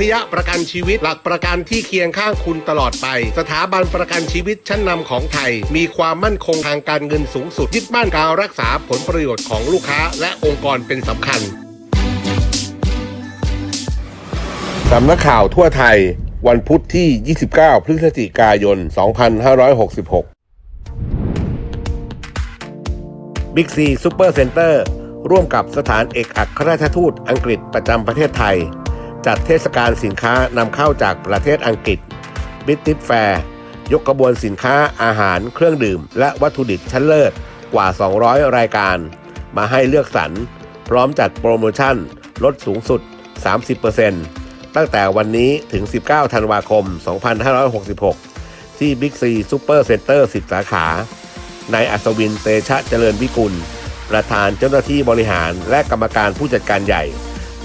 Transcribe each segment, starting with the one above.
พยประกันชีวิตหลักประกันที่เคียงข้างคุณตลอดไป สถาบันประกันชีวิตชั้นนำของไทย มีความมั่นคงทางการเงินสูงสุดยึดมั่นการรักษาผลประโยชน์ของลูกค้า และองค์กรเป็นสำคัญสำนักข่าวทั่วไทย วันพุธที่ 29 พฤศจิกายน 2566บิ๊กซีซูเปอร์เซ็นเตอร์ร่วมกับสถานเอกอัครราชทูตอังกฤษประจำประเทศไทย จัดเทศกาลสินค้านำเข้าจากประเทศอังกฤษบิ t ติ f แฟร์ยกกระบวนสินค้าอาหารเครื่องดื่ม และวัตถุดิบชั้นเลิศกว่า 200 รายการ มาให้เลือกสรร พร้อมจัดโปรโมชั่น ลดสูงสุด 30%ตั้งแต่วันนี้ถึง 19 ธันวาคม 2566 ที่ Big C Super Center 10 สาขานายอัศวินเตชะเจริญวิกุล ประธานเจ้าหน้าที่บริหารและกรรมการผู้จัดการใหญ่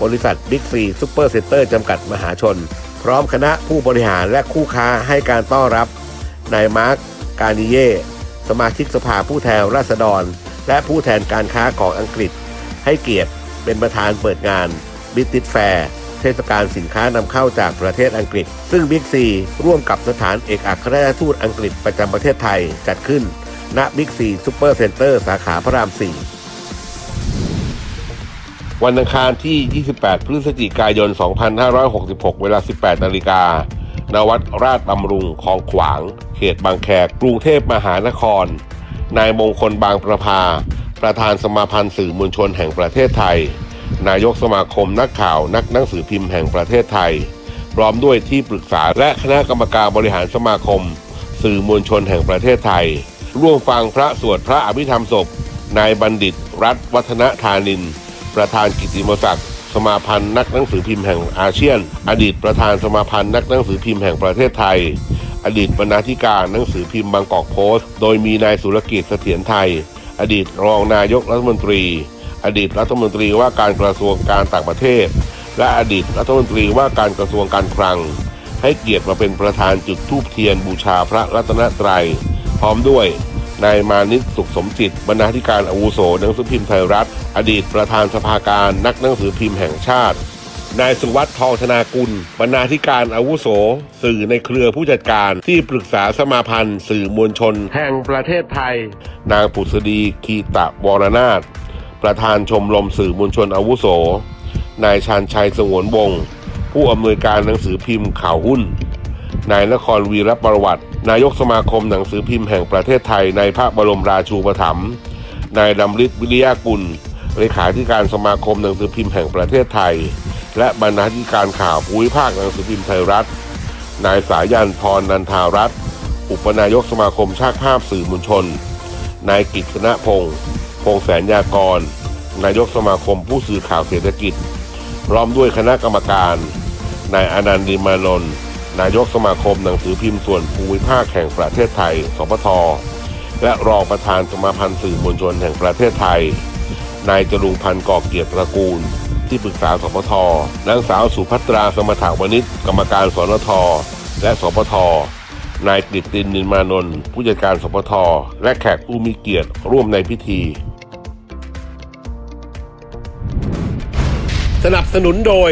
บริษัทบิ๊กซีซูเปอร์เซ็นเตอร์จำกัดมหาชน พร้อมคณะผู้บริหารและคู่ค้าให้การต้อนรับนายมาร์คกานิเย่สมาชิกสภาผู้แทนราษฎร และผู้แทนการค้าของอังกฤษ ให้เกียรติเป็นประธานเปิดงานบิ t ติ f แฟร์เทศกาลสินค้านำเข้าจากประเทศอังกฤษ ซึ่งบิ๊กซีร่วมกับสถานเอกอัครราชทูตอังกฤษประจำประเทศไทยจัดขึ้น ณบิ๊กซีซูเปอร์เซ็นเตอร์สาขาพระราม 4 วันอังคารที่ 28 พฤศจิกายน 2566 เวลา 18 นาฬิกาณวัดราชบำรุงคลองขวาง เขตบางแคกรุงเทพมหานคร นายมงคลบางประภา ประธานสมาพันธ์สื่อมวลชนแห่งประเทศไทย นายกสมาคมนักข่าวนักหนังสือพิมพ์แห่งประเทศไทย พร้อมด้วยที่ปรึกษาและคณะกรรมการบริหารสมาคม สื่อมวลชนแห่งประเทศไทย ร่วมฟังพระสวดพระอภิธรรมศพ นายบัณฑิตรัฐวัฒนธานิน ประธานกิติมศักดิ์สมาพันธ์นักหนังสือพิมพ์แห่งอาเซียน อดีตประธานสมาพันธ์นักหนังสือพิมพ์แห่งประเทศไทย อดีตบรรณาธิการหนังสือพิมพ์บางกอกโพสต์ โดยมีนายสุรกิจเสถียรไทย อดีตรองนายกรัฐมนตรี อดีตรัฐมนตรีว่าการกระทรวงการต่างประเทศ และอดีตรัฐมนตรีว่าการกระทรวงการคลัง ให้เกียรติมาเป็นประธานจุดธูปเทียนบูชาพระรัตนตรัย พร้อมด้วย นายมานิตสุขสมจิต บรรณาธิการอาวุโสหนังสือพิมพ์ไทยรัฐ อดีตประธานสภาการนักหนังสือพิมพ์แห่งชาติ นายสุวัสด์ทองธนากุล บรรณาธิการอาวุโส สื่อในเครือผู้จัดการที่ปรึกษาสมาพันธ์ สื่อมวลชน แห่งประเทศไทย นางปุษดีคีตะวรนาถประธานชมรมสื่อมวลชนอาวุโส นายชาญชัยสงวนวงศ์ผู้อำนวยการหนังสือพิมพ์ข่าวหุ้น นายนครวีรประวัติ นายกสมาคมหนังสือพิมพ์แห่งประเทศไทยในพระบรมราชูปถัมภ์นายดำริศวิริยากุลเลขาธิการสมาคมหนังสือพิมพ์แห่งประเทศไทย และบรรณาธิการข่าวภูมิภาคหนังสือพิมพ์ไทยรัฐ นายสายันพรนันทารัตน์อุปนายกสมาคมชาติภาพสื่อมวลชน นายกิตณพงศ์พงษ์แสนยากร นายกสมาคมผู้สื่อข่าวเศรษฐกิจ พร้อมด้วยคณะกรรมการ นายอนันต์ดิมานนท์ นายกสมาคมหนังสือพิมพ์ส่วนภูมิภาคแห่งประเทศไทยสปทและรองประธานสมาพันธ์สื่อมวลชนแห่งประเทศไทย นายจรุงพันธ์ก่อเกียรติตระกูล ที่ปรึกษาสปทนางสาวสุภัตราสมถาวนิชกรรมการสนท และสปทนายกฤตตินนินมานนท์ผู้จัดการสปทและแขกผู้มีเกียรติร่วมในพิธี สนับสนุนโดย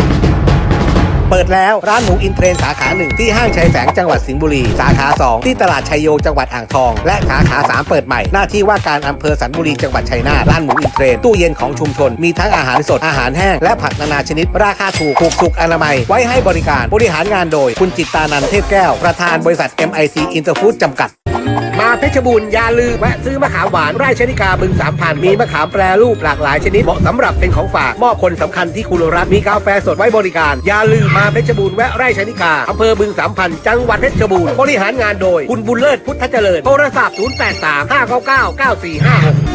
เปิดแล้วร้านหมูอินเทรนสาขาหนึ่งที่ห้างชัยแสงจังหวัดสิงห์บุรี สาขา 2 ที่ตลาดชัยโยจังหวัดอ่างทอง และสาขา 3 เปิดใหม่ หน้าที่ว่าการอำเภอสันบุรีจังหวัดชัยนาทร้านหมูอินเทรนตู้เย็นของชุมชนมีทั้งอาหารสดอาหารแห้งและผักนานาชนิด ราคาถูกถูกสุขอนามัย ไว้ให้บริการบริหารงานโดย คุณจิตตานันเทพแก้วประธานบริษัท MIC Interfood จำกัด เพชรบูรณ์อย่าลืมแวะซื้อมะขามหวานไร่ชนิกาบึงสามพันมีมะขามแปรรูปหลากหลายชนิดเหมาะสำหรับเป็นของฝากมอบคนสำคัญที่คุณรักมีกาแฟสดไว้บริการ อย่าลืมมาเพชรบูรณ์แวะไร่ชนิกาอำเภอบึงสามพันจังหวัดเพชรบูรณ์บริหารงานโดย คุณบุญเลิศพุทธเจริญโทรศัพท์ 083 599 9456